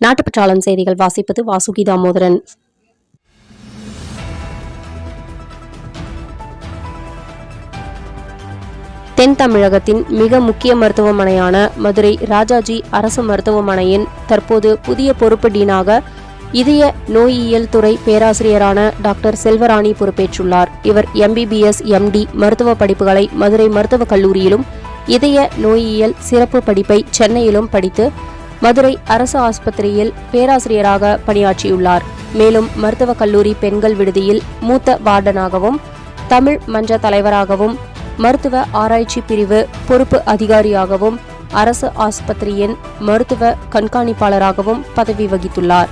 நாட்டுப்பற்றாளன் செய்திகள் வாசிப்பது வாசுகி தாமோதரன் தென் தமிழகத்தின் மிக முக்கிய மருத்துவமனையான மதுரை ராஜாஜி அரசு மருத்துவமனையின் தற்போது புதிய பொறுப்பு டீனாக இதய நோயியல் துறை பேராசிரியரான டாக்டர் செல்வராணி பொறுப்பேற்றுள்ளார். இவர் எம்பிபிஎஸ் எம்டி மருத்துவ படிப்புகளை மதுரை மருத்துவக் கல்லூரியிலும் இதய நோயியல் சிறப்பு படிப்பை சென்னையிலும் படித்து மதுரை அரசு ஆஸ்பத்திரியில் பேராசிரியராக பணியாற்றியுள்ளார். மேலும் மருத்துவக் கல்லூரி பெண்கள் விடுதியில் மூத்த வார்டனாகவும் தமிழ் மன்ற தலைவராகவும் மருத்துவ ஆராய்ச்சி பிரிவு பொறுப்பு அதிகாரியாகவும் அரசு ஆஸ்பத்திரியின் மருத்துவ கண்காணிப்பாளராகவும் பதவி வகித்துள்ளார்.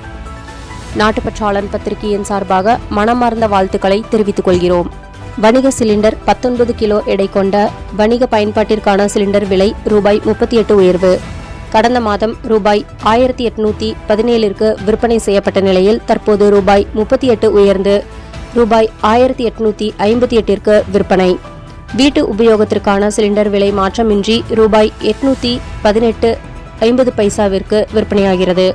நாட்டுப்பற்றாளன் பத்திரிகையின் சார்பாக மனமார்ந்த வாழ்த்துக்களை தெரிவித்துக் கொள்கிறோம். வணிக சிலிண்டர் பத்தொன்பது கிலோ எடை கொண்ட வணிக பயன்பாட்டிற்கான சிலிண்டர் விலை ரூபாய் முப்பத்தி எட்டு உயர்வு. கடந்த மாதம் ரூபாய் ஆயிரத்தி எட்நூத்தி பதினேழிற்கு விற்பனை செய்யப்பட்ட நிலையில் தற்போது ரூபாய் முப்பத்தி எட்டு உயர்ந்து ரூபாய் ஆயிரத்தி எட்நூத்தி ஐம்பத்தி எட்டிற்கு விற்பனை. வீட்டு உபயோகத்திற்கான சிலிண்டர் விலை மாற்றமின்றி ரூபாய் எட்நூத்தி பதினெட்டு ஐம்பது பைசாவிற்கு விற்பனையாகிறது.